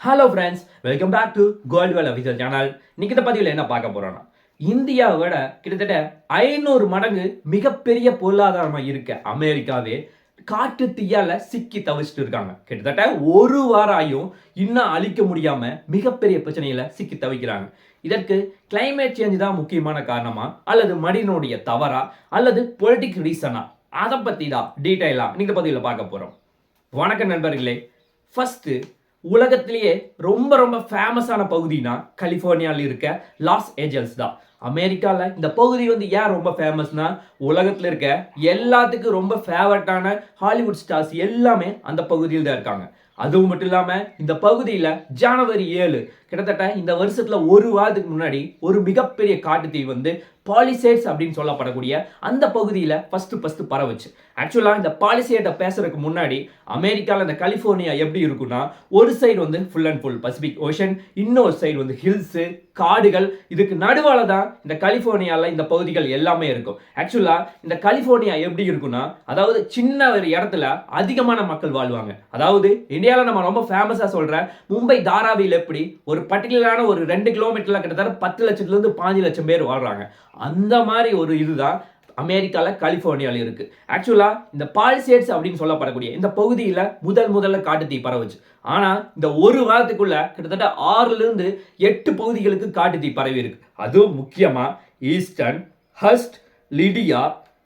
Hello friends welcome back to Gold Well official channel இன்னைக்கு இந்த பதிவில் என்ன பார்க்க போகிறோன்னா இந்தியாவை விட கிட்டத்தட்ட ஐநூறு மடங்கு மிகப்பெரிய பொருளாதாரமாக இருக்க அமெரிக்காவே காட்டு தீயால சிக்கி தவிச்சிட்டு இருக்காங்க. கிட்டத்தட்ட ஒரு வாரம் ஆயும் இன்னும் அழிக்க முடியாம மிகப்பெரிய பிரச்சனையில சிக்கி தவிக்கிறாங்க. இதற்கு கிளைமேட் சேஞ்ச் தான் முக்கியமான காரணமா அல்லது மனிதனுடைய தவறா அல்லது பொலிட்டிக் ரீசனா அதை பத்தி தான் டீட்டெயிலாக நீங்க பதிவில் பார்க்க போகிறோம் வணக்கம் நண்பர்களே. ஃபர்ஸ்ட் உலகத்திலேயே ரொம்ப ரொம்ப ஃபேமஸான பகுதினா கலிஃபோர்னியாவில் இருக்க லாஸ் ஏஞ்சல்ஸ் தான். அமெரிக்காவில் இந்த பகுதி வந்து ஏன் ரொம்ப ஃபேமஸ்னா உலகத்தில் இருக்க எல்லாத்துக்கும் ரொம்ப ஃபேவரட்டான ஹாலிவுட் ஸ்டார்ஸ் எல்லாமே அந்த பகுதியில் தான் இருக்காங்க. அதுவும் மட்டும் இல்லாமல் இந்த பகுதியில் ஜனவரி ஏழு கிட்டத்தட்ட இந்த வருஷத்தில் ஒரு வாரத்துக்கு முன்னாடி ஒரு மிகப்பெரிய காட்டுத்தீ வந்து பாலிசேட்ஸ் அப்படின்னு சொல்லப்படக்கூடிய அந்த பகுதியில் ஃபஸ்ட்டு ஃபஸ்ட்டு பரவுச்சு ஆக்சுவலாக இந்த பாலிசேட்டை பேசுறதுக்கு முன்னாடி அமெரிக்காவில் இந்த கலிஃபோர்னியா எப்படி இருக்குன்னா ஒரு சைடு வந்து full and full Pacific Ocean இன்னொரு சைடு வந்து ஹில்ஸு காடுகள். இதுக்கு நடுவால தான் இந்த கலிஃபோர்னியாவில் இந்த பகுதிகள் எல்லாமே இருக்கும். ஆக்சுவலாக இந்த கலிஃபோர்னியா எப்படி இருக்குன்னா அதாவது சின்ன ஒரு இடத்துல அதிகமான மக்கள் வாழ்வாங்க. அதாவது இந்தியாவில் நம்ம ரொம்ப ஃபேமஸாக சொல்கிற மும்பை தாராவியில் எப்படி ஒரு ஒரு பர்டிகுலரான ஒரு ரெண்டு கிலோமீட்டரில் கிட்டத்தட்ட பத்து லட்சத்துலேருந்து பாஞ்சு லட்சம் பேர் வாழ்கிறாங்க அந்த மாதிரி ஒரு இதுதான் அமெரிக்காவில் கலிஃபோர்னியாவில் இருக்குது ஆக்சுவலாக இந்த பாலிசேட்ஸ் அப்படின்னு சொல்லப்படக்கூடிய இந்த பகுதியில் முதல் முதல்ல காட்டுத்தீ பரவுச்சு. ஆனால் இந்த ஒரு வாரத்துக்குள்ள கிட்டத்தட்ட ஆறுலேருந்து எட்டு பகுதிகளுக்கு காட்டுத்தீ பரவி இருக்கு. அதுவும் முக்கியமாக ஈஸ்டர்ன் ஹஸ்ட் லிடியா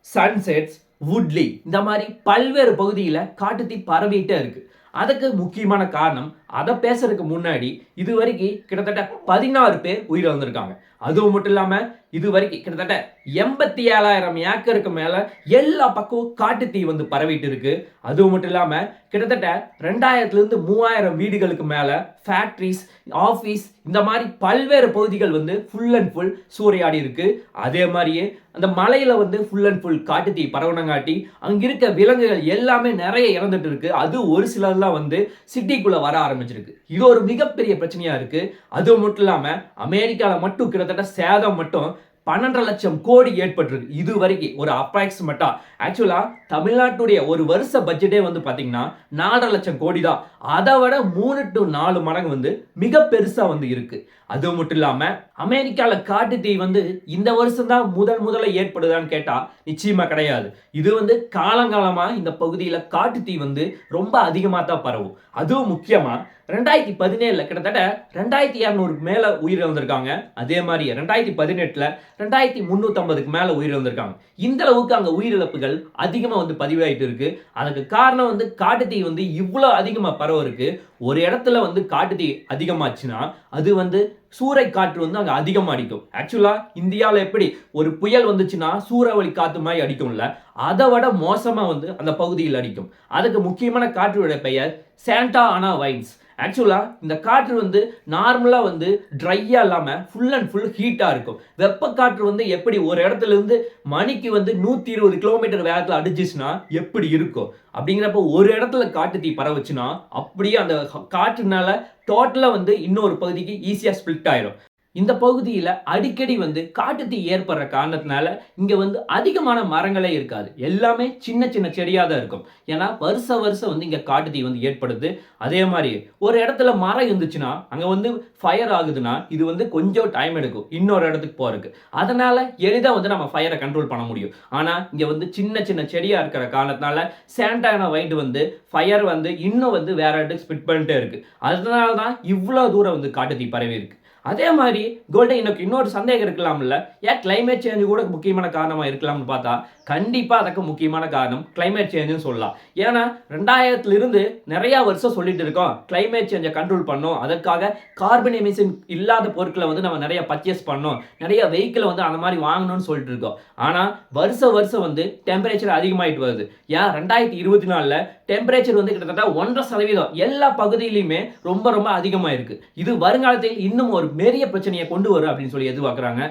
சன்செட்ஸ் வுட்லி. இந்த மாதிரி பல்வேறு பகுதியில் காட்டுத்தீ பரவிட்டே இருக்குது அதுக்கு முக்கியமான காரணம் அதை பேசுறதுக்கு முன்னாடி இது வரைக்கும் கிட்டத்தட்ட பதினாறு பேர் உயிர் வந்திருக்காங்க அதுவும் மட்டும் இல்லாமல் இது வரைக்கும் கிட்டத்தட்ட எண்பத்தி ஏழாயிரம் ஏக்கருக்கு மேலே எல்லா பக்கமும் காட்டு தீ வந்து பரவிட்டு இருக்கு. அதுவும் மட்டும் இல்லாமல் கிட்டத்தட்ட ரெண்டாயிரத்துலேருந்து மூவாயிரம் வீடுகளுக்கு மேலே ஃபேக்ட்ரிஸ் ஆஃபீஸ் இந்த மாதிரி பல்வேறு பகுதிகள் வந்து ஃபுல் அண்ட் ஃபுல் சூறையாடி இருக்கு. அதே மாதிரியே அந்த மலையில் வந்து ஃபுல் அண்ட் ஃபுல் காட்டு தீ பரவணங்காட்டி அங்கே இருக்க விலங்குகள் எல்லாமே நிறைய இறந்துட்டு இருக்கு. அது ஒரு சிலர்லாம் வந்து சிட்டிக்குள்ளே வர ஆரம்பிச்சிருக்கு இது ஒரு மிகப்பெரிய பிரச்சனையா இருக்கு. அது மட்டும் இல்லாம அமெரிக்கால மட்டும் கிட்டத்தட்ட சேதம் மட்டும் பன்னெண்டரை லட்சம் கோடி ஏற்பட்டிருக்கு. இது வரைக்கும் ஒரு அப்ராக்சிமேட்டா ஆக்சுவலாக தமிழ்நாட்டுடைய ஒரு வருஷ பட்ஜெட்டே வந்து பார்த்தீங்கன்னா நாலரை லட்சம் கோடி தான் அதை விட மூணு டு நாலு மடங்கு வந்து மிக பெருசாக வந்து இருக்கு. அது மட்டும் இல்லாமல் அமெரிக்காவில் காட்டு தீ வந்து இந்த வருஷம் தான் முதல் முதல்ல ஏற்படுதான்னு கேட்டால் நிச்சயமாக கிடையாது. இது வந்து காலங்காலமாக இந்த பகுதியில் காட்டு தீ வந்து ரொம்ப அதிகமாக தான் பரவும். அதுவும் முக்கியமாக ரெண்டாயிரத்தி பதினேழில் கிட்டத்தட்ட ரெண்டாயிரத்தி இரநூறுக்கு மேலே உயிரிழந்திருக்காங்க. அதே மாதிரி ரெண்டாயிரத்தி பதினெட்டில் ரெண்டாயிரத்தி முந்நூற்றம்பதுக்கு மேலே உயிரிழந்திருக்காங்க. இந்த அளவுக்கு அங்கே உயிரிழப்புகள் அதிகமாக வந்து பதிவாயிட்டு இருக்கு. அதுக்கு காரணம் வந்து காட்டுத்தீ வந்து இவ்வளோ அதிகமாக பரவ இருக்கு. ஒரு இடத்துல வந்து காட்டுத்தீ அதிகமாச்சுன்னா அது வந்து சூறை காற்று வந்து அங்கே அதிகமாக அடிக்கும். ஆக்சுவலாக இந்தியாவில் எப்படி ஒரு புயல் வந்துச்சுன்னா சூறாவளி காற்று மாதிரி அடிக்கும்ல அதை விட மோசமாக வந்து அந்த பகுதியில் அடிக்கும். அதுக்கு முக்கியமான காற்றோட பெயர் சாண்டா அனா வைன்ஸ் ஆக்சுவலாக இந்த காற்று வந்து நார்மலாக வந்து ட்ரையாக இல்லாமல் ஃபுல் அண்ட் ஃபுல் ஹீட்டாக இருக்கும். வெப்ப காற்று வந்து எப்படி ஒரு இடத்துல இருந்து மணிக்கு வந்து நூற்றி இருபது கிலோமீட்டர் வேகத்தில் அடிச்சிச்சுன்னா எப்படி இருக்கும்? அப்படிங்கிறப்ப ஒரு இடத்துல காட்டு தீ பரவுச்சுன்னா அப்படியே அந்த காற்றுனால டோட்டலாக வந்து இன்னொரு பகுதிக்கு ஈஸியாக ஸ்ப்ளிட் ஆயிடும் இந்த பகுதியில் அடிக்கடி வந்து காட்டுத்தீ ஏற்படுற காரணத்தினால இங்கே வந்து அதிகமான மரங்களே இருக்காது. எல்லாமே சின்ன சின்ன செடியாக தான் இருக்கும். ஏன்னா வருஷ வருஷம் வந்து இங்கே காட்டுத்தீ வந்து ஏற்படுது. அதே மாதிரி ஒரு இடத்துல மரம் இருந்துச்சுன்னா அங்கே வந்து ஃபயர் ஆகுதுன்னா இது வந்து கொஞ்சம் டைம் எடுக்கும். இன்னொரு இடத்துக்கு போகிறதுக்கு அதனால் எளிதாக வந்து நம்ம ஃபயரை கண்ட்ரோல் பண்ண முடியும். ஆனால் இங்கே வந்து சின்ன சின்ன செடியாக இருக்கிற காரணத்தினால சாண்டான வைட் வந்து ஃபயர் வந்து இன்னும் வந்து வேற இடத்துக்கு ஸ்பிட் பண்ணிட்டே இருக்குது அதனால தான் இவ்வளோ தூரம் வந்து காட்டுத்தீ பரவி இருக்குது அதே மாதிரி கோல்டன் எனக்கு இன்னொரு சந்தேகம் இருக்கலாம்ல. ஏன் கிளைமேட் சேஞ்ச் கூட முக்கியமான காரணமாக இருக்கலாம்னு பார்த்தா கண்டிப்பாக அதுக்கு முக்கியமான காரணம் கிளைமேட் சேஞ்சுன்னு சொல்லலாம். ஏன்னா ரெண்டாயிரத்துலேருந்து நிறையா நிறைய வருஷம் சொல்லிட்டு இருக்கோம். கிளைமேட் சேஞ்சை கண்ட்ரோல் பண்ணோம். அதற்காக கார்பன் எமிஷன் இல்லாத பொருட்களை வந்து நம்ம நிறைய பர்ச்சேஸ் பண்ணோம். நிறைய வெஹிக்கிளை வந்து அந்த மாதிரி வாங்கணும்னு சொல்லிட்டு இருக்கோம். ஆனால் வருஷ வருஷம் வந்து டெம்பரேச்சர் அதிகமாயிட்டு வருது. ஏன்? ரெண்டாயிரத்தி இருபத்தி நாலில் டெம்பரேச்சர் வந்து கிட்டத்தட்ட ஒன்றரை சதவீதம் எல்லா பகுதியிலையுமே ரொம்ப ரொம்ப அதிகமாக இருக்குது இது வருங்காலத்தில் இன்னும் ஒரு பெரிய பிரச்சனையை கொண்டு வரும் அப்படின்னு சொல்லி எதிர்பார்க்குறாங்க.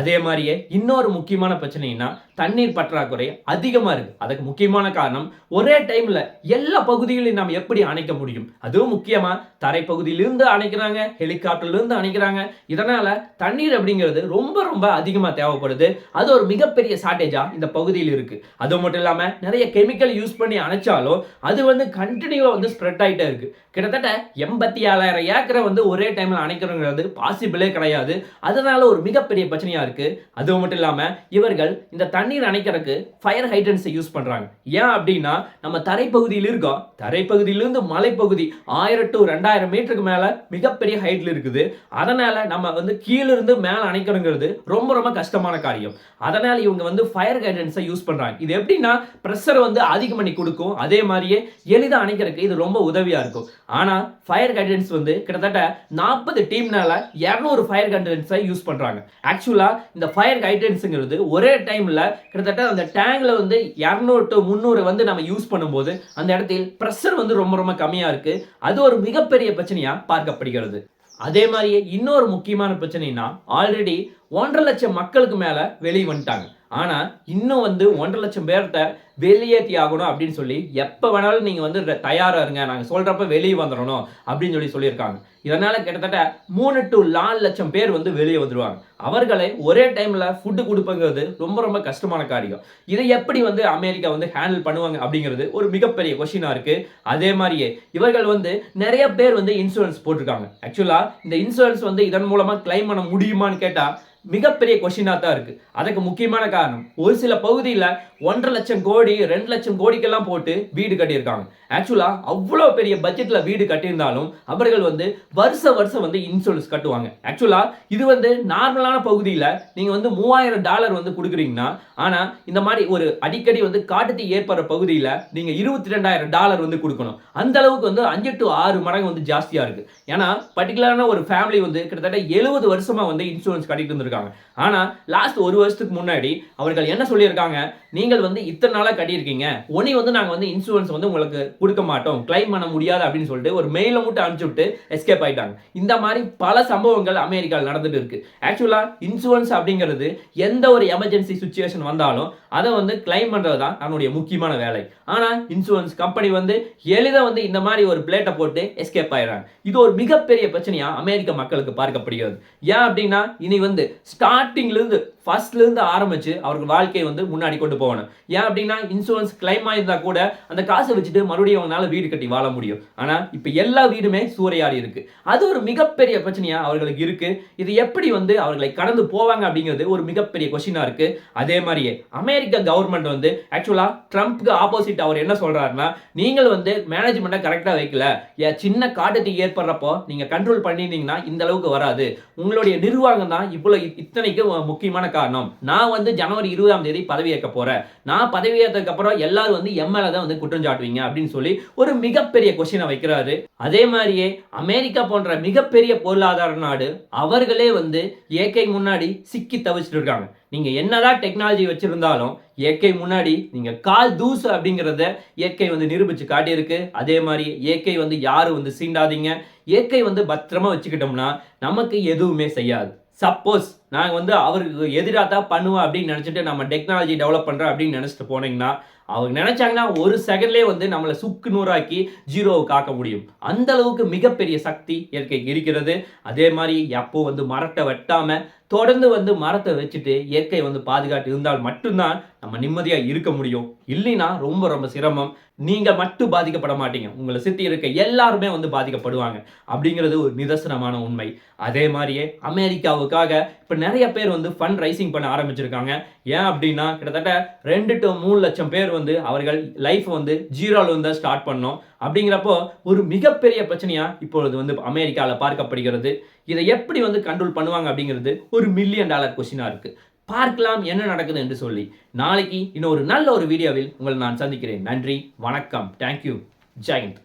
அதே மாதிரியே இன்னொரு முக்கியமான பிரச்சனைனா தண்ணீர் பற்றாக்குறை அதிகமாக இருக்குது அதுக்கு முக்கியமான காரணம் ஒரே டைமில் எல்லா பகுதிகளையும் நாம் எப்படி அணைக்க முடியும்? அதுவும் முக்கியமாக தரைப்பகுதியிலிருந்து அணைக்கிறாங்க ஹெலிகாப்டர்லேருந்து அணைக்கிறாங்க. இதனால் தண்ணீர் அப்படிங்கிறது ரொம்ப ரொம்ப அதிகமாக தேவைப்படுது. அது ஒரு மிகப்பெரிய ஷார்ட்டேஜாக இந்த பகுதியில் இருக்குது அது மட்டும் இல்லாமல் நிறைய கெமிக்கல் யூஸ் பண்ணி அணைச்சாலும் அது வந்து கண்டினியூவாக வந்து ஸ்ப்ரெட் ஆகிட்டே இருக்கு. கிட்டத்தட்ட எண்பத்தி ஏழாயிரம் ஏக்கரை வந்து ஒரே டைமில் அணைக்கிறோங்கிறது பாசிபிளே கிடையாது. அதனால ஒரு மிகப்பெரிய பிரச்சனையாக பிரச்சனையா இருக்குது அது மட்டும் இல்லாமல் இவர்கள் இந்த தண்ணீர் அணைக்கிறதுக்கு ஃபயர் ஹைட்ரன்ஸை யூஸ் பண்ணுறாங்க ஏன் அப்படின்னா நம்ம தரைப்பகுதியில் இருக்கோம். தரைப்பகுதியிலிருந்து மலைப்பகுதி ஆயிரம் டு ரெண்டாயிரம் மீட்டருக்கு மேலே மிகப்பெரிய ஹைட்டில் இருக்குது. அதனால் நம்ம வந்து கீழிருந்து மேலே அணைக்கணுங்கிறது ரொம்ப ரொம்ப கஷ்டமான காரியம். அதனால் இவங்க வந்து ஃபயர் ஹைட்ரன்ஸை யூஸ் பண்ணுறாங்க இது எப்படின்னா ப்ரெஷர் வந்து அதிகம் பண்ணி கொடுக்கும். அதே மாதிரியே எளிதாக அணைக்கிறதுக்கு இது ரொம்ப உதவியாக இருக்கும். ஆனால் ஃபயர் ஹைட்ரன்ஸ் வந்து கிட்டத்தட்ட நாற்பது டீம்னால இரநூறு ஃபயர் ஹைட்ரன்ஸை யூஸ் பண்ணுறாங்க ஆக்சுவலாக ஆக்சுவலா இந்த ஃபயர் கைடன்ஸுங்கிறது ஒரே டைம்ல கிட்டத்தட்ட அந்த டேங்கில் வந்து இரநூறு டு முந்நூறு வந்து நம்ம யூஸ் பண்ணும்போது அந்த இடத்தில் ப்ரெஷர் வந்து ரொம்ப ரொம்ப கம்மியாக இருக்கு. அது ஒரு மிகப்பெரிய பிரச்சனையாக பார்க்கப்படுகிறது. அதே மாதிரியே இன்னொரு முக்கியமான பிரச்சனைனா ஆல்ரெடி ஒன்றரை லட்சம் மக்களுக்கு மேல வெளியே வந்துட்டாங்க. ஆனால் இன்னும் வந்து ஒன்றரை லட்சம் பேர்கிட்ட வெளியேற்றி ஆகணும் அப்படின்னு சொல்லி எப்போ வேணாலும் நீங்கள் வந்து தயாராக இருங்க. நாங்கள் சொல்கிறப்ப வெளியே வந்துடணும் அப்படின்னு சொல்லி சொல்லியிருக்காங்க. இதனால் கிட்டத்தட்ட மூணு டு நாலு லட்சம் பேர் வந்து வெளியே வந்துருவாங்க. அவர்களை ஒரே டைமில் ஃபுட்டு கொடுப்பங்கிறது ரொம்ப ரொம்ப கஷ்டமான காரியம். இதை எப்படி வந்து அமெரிக்கா வந்து ஹேண்டில் பண்ணுவாங்க அப்படிங்கிறது ஒரு மிகப்பெரிய கொஷினாக இருக்குது அதே மாதிரியே இவர்கள் வந்து நிறைய பேர் வந்து இன்சூரன்ஸ் போட்டிருக்காங்க. ஆக்சுவலாக இந்த இன்சூரன்ஸ் வந்து இதன் மூலமாக கிளைம் பண்ண முடியுமான்னு கேட்டால் மிகப்பெரிய கொஷினாக தான் இருக்குது அதுக்கு முக்கியமான காரணம் ஒரு சில பகுதியில் ஒன்றரை லட்சம் கோடி ரெண்டு லட்சம் கோடிக்கெல்லாம் போட்டு வீடு கட்டியிருக்காங்க. ஆக்சுவலாக அவ்வளோ பெரிய பட்ஜெட்டில் வீடு கட்டியிருந்தாலும் அவர்கள் வந்து வருஷ வருஷம் வந்து இன்சூரன்ஸ் கட்டுவாங்க. ஆக்சுவலாக இது வந்து நார்மலான பகுதியில் நீங்கள் வந்து மூவாயிரம் டாலர் வந்து கொடுக்குறீங்கன்னா ஆனால் இந்த மாதிரி ஒரு அடிக்கடி வந்து காட்டுத்தீ ஏற்படுற பகுதியில் நீங்கள் இருபத்தி ரெண்டாயிரம் டாலர் வந்து கொடுக்கணும். அந்த அளவுக்கு வந்து அஞ்சு டு ஆறு மடங்கு வந்து ஜாஸ்தியாக இருக்குது ஏன்னா பர்டிகுலரான ஒரு ஃபேமிலி வந்து கிட்டத்தட்ட எழுபது வருஷமாக வந்து இன்சூரன்ஸ் கட்டிட்டு இருந்திருக்காங்க. ஆனா லாஸ்ட் ஒரு வருஷத்துக்கு முன்னாடி அவர்கள் என்ன சொல்லியிருக்காங்க? நீங்கள் வந்து இத்தனை நாளா கட்டியிருக்கீங்க. உனி வந்து நாங்க வந்து இன்சூரன்ஸ் வந்து உங்களுக்கு கொடுக்க மாட்டோம். கிளைம் பண்ண முடியாது அப்படின்னு சொல்லிட்டு ஒரு மெயில மட்டும் அனுப்பிச்சு விட்டு எஸ்கேப் ஆயிட்டாங்க. இந்த மாதிரி பல சம்பவங்கள் அமெரிக்காவில் நடந்துட்டு இருக்கு. ஆக்சுவலா இன்சூரன்ஸ் அப்படிங்கிறது எந்த ஒரு எமர்ஜென்சி சுச்சுவேஷன் வந்தாலும் அதை வந்து கிளைம் பண்றது தான் நம்மளுடைய முக்கியமான வேலை. ஆனா இன்சூரன்ஸ் கம்பெனி வந்து எளிதாக வந்து இந்த மாதிரி ஒரு பிளேட்டை போட்டு எஸ்கேப் ஆயிடுறாங்க. இது ஒரு மிகப்பெரிய பிரச்சனையா அமெரிக்க மக்களுக்கு பார்க்கப்படுகிறது. ஏன் அப்படின்னா இனி வந்து ஸ்டார்டிங்லேருந்து ஃபர்ஸ்ட்லேருந்து ஆரம்பித்து அவருக்கு வாழ்க்கையை வந்து முன்னாடி கொண்டு போகணும். ஏன் அப்படின்னா இன்சூரன்ஸ் கிளைம் ஆயிருந்தா கூட அந்த காசை வச்சுட்டு மறுபடியும் அவங்களால வீடு கட்டி வாழ முடியும். ஆனால் இப்போ எல்லா வீடுமே சூறையாடி இருக்குது அது ஒரு மிகப்பெரிய பிரச்சனையாக அவர்களுக்கு இருக்குது இது எப்படி வந்து அவர்களை கடந்து போவாங்க அப்படிங்கிறது ஒரு மிகப்பெரிய கொஷினாக இருக்குது அதே மாதிரியே அமெரிக்க கவர்மெண்ட் வந்து ஆக்சுவலாக ட்ரம்ப்க்கு ஆப்போசிட் அவர் என்ன சொல்கிறாருன்னா நீங்கள் வந்து மேனேஜ்மெண்ட்டை கரெக்டாக வைக்கல. ஏன் சின்ன காட்டுத்தீ ஏற்படுறப்போ நீங்கள் கண்ட்ரோல் பண்ணியிருந்தீங்கன்னா இந்த அளவுக்கு வராது. உங்களுடைய நிர்வாகம் தான் இவ்வளோ இத்தனைக்கு முக்கியமான காரணம். நான் வந்து ஜனவரி இருபதாம் தேதி பதவியேற்க போறேன். நான் பதவியேற்றதுக்கு அப்புறம் எல்லாரும் வந்து எம்எல்ஏ தான் வந்து குற்றம் சாட்டுவீங்க அப்படின்னு சொல்லி ஒரு மிகப்பெரிய கொஸ்டினை வைக்கிறாரு. அதே மாதிரியே அமெரிக்கா போன்ற மிகப்பெரிய பொருளாதார நாடு அவர்களே வந்து இயற்கை முன்னாடி சிக்கி தவிச்சிட்டு இருக்காங்க. நீங்க என்னதான் டெக்னாலஜி வச்சிருந்தாலும் இயற்கை முன்னாடி நீங்க கால் தூசு அப்படிங்கிறத இயற்கை வந்து நிரூபிச்சு காட்டியிருக்கு. அதே மாதிரி இயற்கை வந்து யாரும் வந்து சீண்டாதீங்க. இயற்கை வந்து பத்திரமா வச்சுக்கிட்டோம்னா நமக்கு எதுவுமே செய்யாது. சப்போஸ் நாங்கள் வந்து அவருக்கு எதிராக தான் பண்ணுவோம் அப்படின்னு நினச்சிட்டு நம்ம டெக்னாலஜி டெவலப் பண்ணுறோம் அப்படின்னு நினச்சிட்டு போனீங்கன்னா அவங்க நினைச்சாங்கன்னா ஒரு செகண்ட்லேயே வந்து நம்மளை சுக்கு நூறாக்கி ஜீரோவை காக்க முடியும். அந்த அளவுக்கு மிகப்பெரிய சக்தி இயற்கைக்கு இருக்கிறது. அதே மாதிரி எப்போ வந்து மரத்தை வெட்டாம தொடர்ந்து வந்து மரத்தை வச்சுட்டு இயற்கை வந்து பாதுகாத்து இருந்தால் மட்டும்தான் நம்ம நிம்மதியா இருக்க முடியும். இல்லைன்னா ரொம்ப ரொம்ப சிரமம். நீங்க மட்டும் பாதிக்கப்பட மாட்டீங்க. உங்களை சுத்தி இருக்க எல்லாருமே வந்து பாதிக்கப்படுவாங்க. அப்படிங்கிறது ஒரு நிதர்சனமான உண்மை. அதே மாதிரியே அமெரிக்காவுக்காக இப்ப நிறைய பேர் வந்து ஃபண்ட் ரைசிங் பண்ண ஆரம்பிச்சிருக்காங்க. ஏன் அப்படின்னா கிட்டத்தட்ட ரெண்டு டு மூணு லட்சம் பேர் வந்து அவர்கள் லைஃப் வந்து ஜீரோல தான் ஸ்டார்ட் பண்ணோம். அப்படிங்கிறப்போ ஒரு மிகப்பெரிய பிரச்சனையா இப்பொழுது வந்து அமெரிக்காவில் பார்க்கப்படுகிறது. இதை எப்படி வந்து கண்ட்ரோல் பண்ணுவாங்க அப்படிங்கிறது ஒரு மில்லியன் டாலர் கொஸ்டினா இருக்கு. பார்க்கலாம் என்ன நடக்குது என்று சொல்லி. நாளைக்கு இன்னொரு நல்ல ஒரு வீடியோவில் உங்களை நான் சந்திக்கிறேன். நன்றி வணக்கம். தேங்க்யூ ஜெயந்த்